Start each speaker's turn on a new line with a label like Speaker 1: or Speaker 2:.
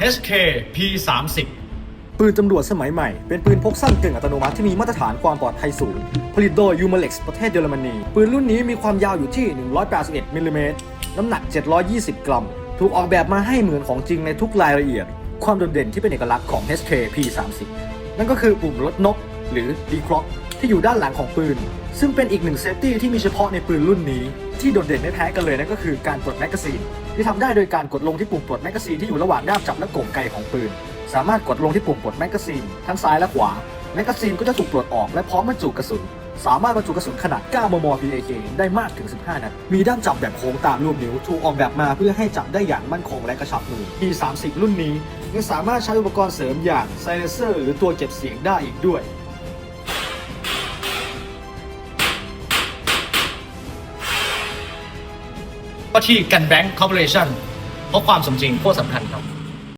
Speaker 1: HK P30
Speaker 2: ปืนตำรวจสมัยใหม่ เป็นปืนพกสั้นกึ่งอัตโนมัติที่มีมาตรฐานความปลอดภัยสูง ผลิตโดย u m a l e x ประเทศเยอรมนี ปืนรุ่นนี้มีความยาวอยู่ที่ 181มิลลิเมตรน้ำหนัก 720 กรัม ถูกออกแบบมาให้เหมือนของจริงในทุกรายละเอียด ความโดดเด่นที่เป็นเอกลักษณ์ของ HK P30 นั่นก็คือปุ่มลดนก หรือ d c l o c k ที่อยู่ด้านหลังของปืน ซึ่งเป็นอีกหนึ่งเซฟตี้ที่มีเฉพาะในปืนรุ่นนี้ ที่โดดเด่นไม่แพ้กันเลยนั่นก็คือการปลดแมกกาซีนที่ทำได้โดยการกดลงที่ปุ่มปลดแมกกาซีนที่อยู่ระหว่างด้ามจับและกงไกของปืน สามารถกดลงที่ปุ่มปลดแมกกาซีนทั้งซ้ายและขวาแมกกาซีนก็จะถูกปลดออกและพร้อมบรรจุกระสุน สามารถบรรจุกระสุนขนาด 9 มม PAK ได้มากถึง 15 นัด มีด้ามจับแบบโค้งตามรูปนิ้ว ถูกออกแบบมาเพื่อให้จับได้อย่างมั่นคงและกระชับมือ P30 รุ่นนี้ยังสามารถใช้อุปกรณ์เสริมอย่างไซเลเซอร์หรือตัวเก็บเสียงได้อีกด้วย
Speaker 1: ก็ที่กันแบงค์คอร์ปอเรชั่นเพราะความสมจริงโคตรสำคัญครับ